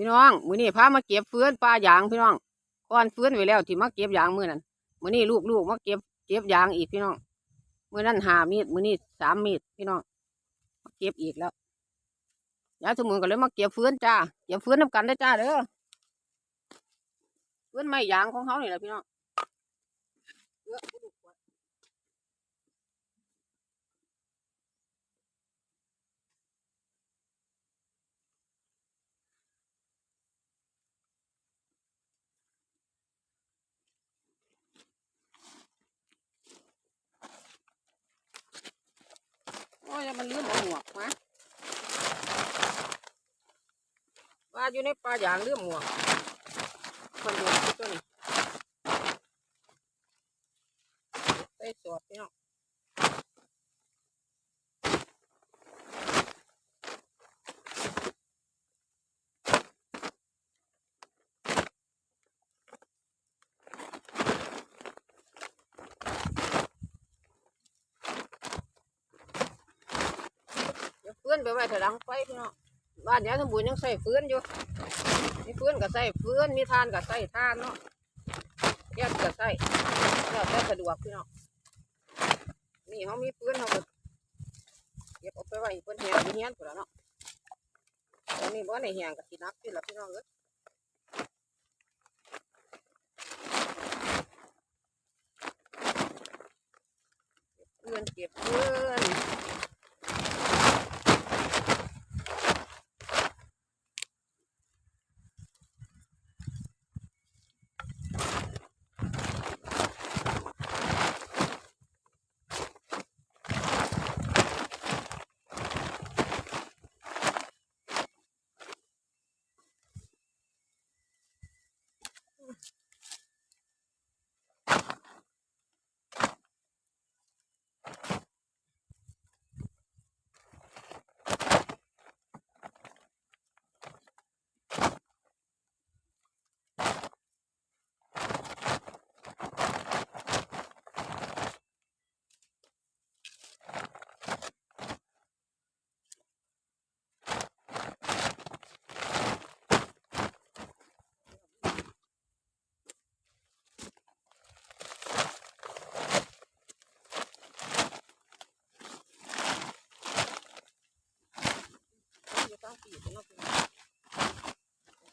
พี่น้องมื้อนี้พามาเก็บเฟือนปลายางพี่น้องก้อนเฟือนไว้แล้วที่มาเก็บยางมื้อนั้นมื้อนี้ลูกๆมาเก็บเก็บยางอีกพี่น้องมื้อนั้นหามีดมื้อนี้สามมีดพี่น้องมาเก็บอีกแล้วยายสมุนก็เลยมาเก็บเฟือนจ้าเก็บเฟือนนำกันได้จ้าเด้อเฟือนไม้ยางของเขานี่แหละพี่น้องเยอะลูกๆโอ้ย มันลืมเอาหมวกมาว่าอยู่ในปลาอย่างลืมหมวกคนเดียวตัวนี้ใส่สวดพี่น้อง เดี๋ยวเฟือ นไปไว้ถลังไฟพี่น้องบ้านยายสมบูรณ์ยังใส่เฟือนอยู่มีเฟือนก็ใส่เฟือนมีทานก็ใส่ทานเนาะแก๊สก็ใส่แล้วแต่สะดวกพี่น้องนี่เขามีเฟือนเขาก็เก็บเอาไปไว้เพิ่นแหงอยู่เฮียนพุ่นละเนาะตอนนี้บ่ในแหงก็สินักพี่ละพี่น้องเอ้ยเฟือนเก็บเฟือน ปีเป็นเนาะพี่น้อง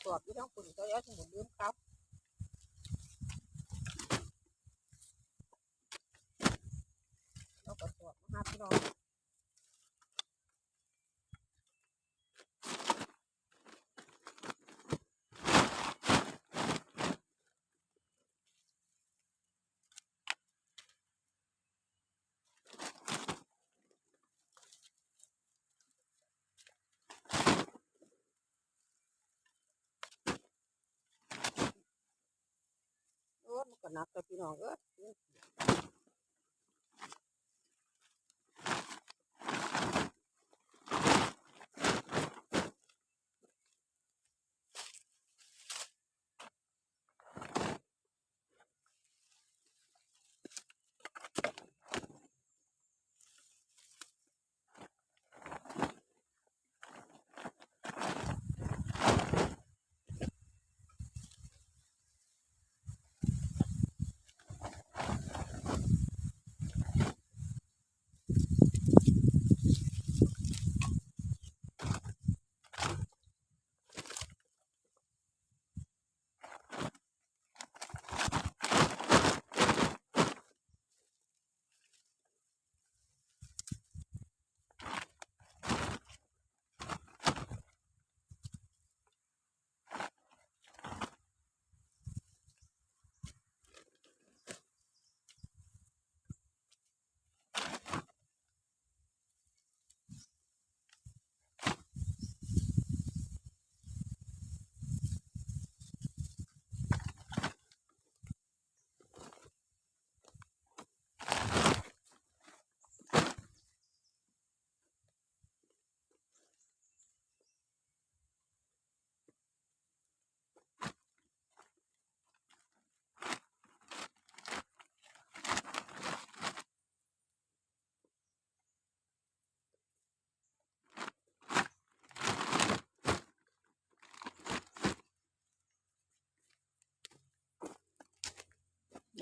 สอบอยู่ท้องปุ่นก็ย้ายสมุนลืมครับแล้วก็สอบมาหาพี่น้องโอ้ยมัน ก็นักเลยพี่น้องเออ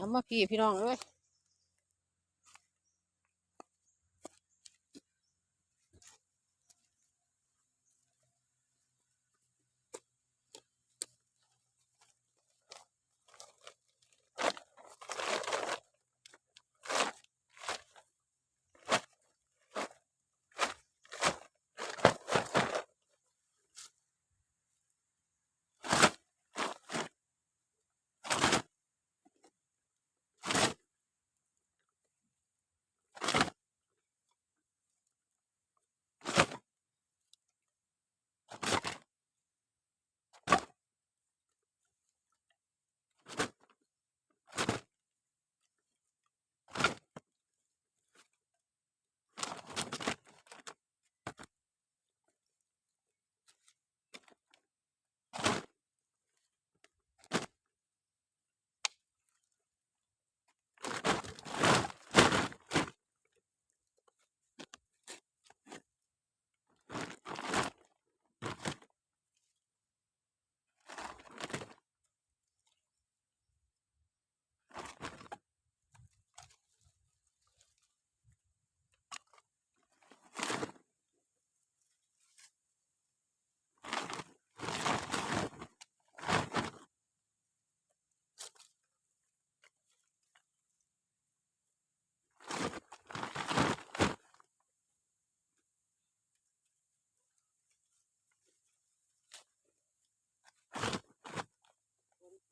เอามาพี่พี่น้องเอ้ย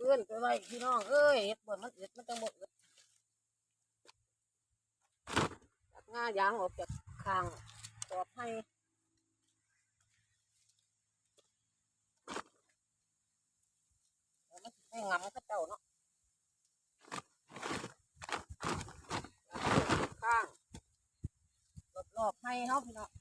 เพื่อนไปไว้พี่น้องเอ้ยเฮ็ดบ่มันอึดมันต้งบ่อึดตัดง่ายางออกจากคางตอบให้เอามันสิให้งำเขาเจ้าเนาะข้างรอบๆให้เขาพี่น้อง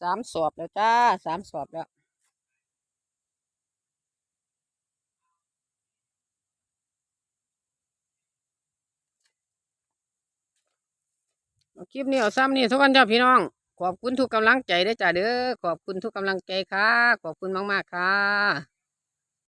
สามสอบแล้วจ้าสามสอบแล้วคลิปนี้เอาซ้ำนี่ทุกคนจ้าพี่น้อง ขอบคุณทุกกำลังใจได้จ้าเด้อขอบคุณทุกกำลังใจค่ะ ขอบคุณมากๆค่ะ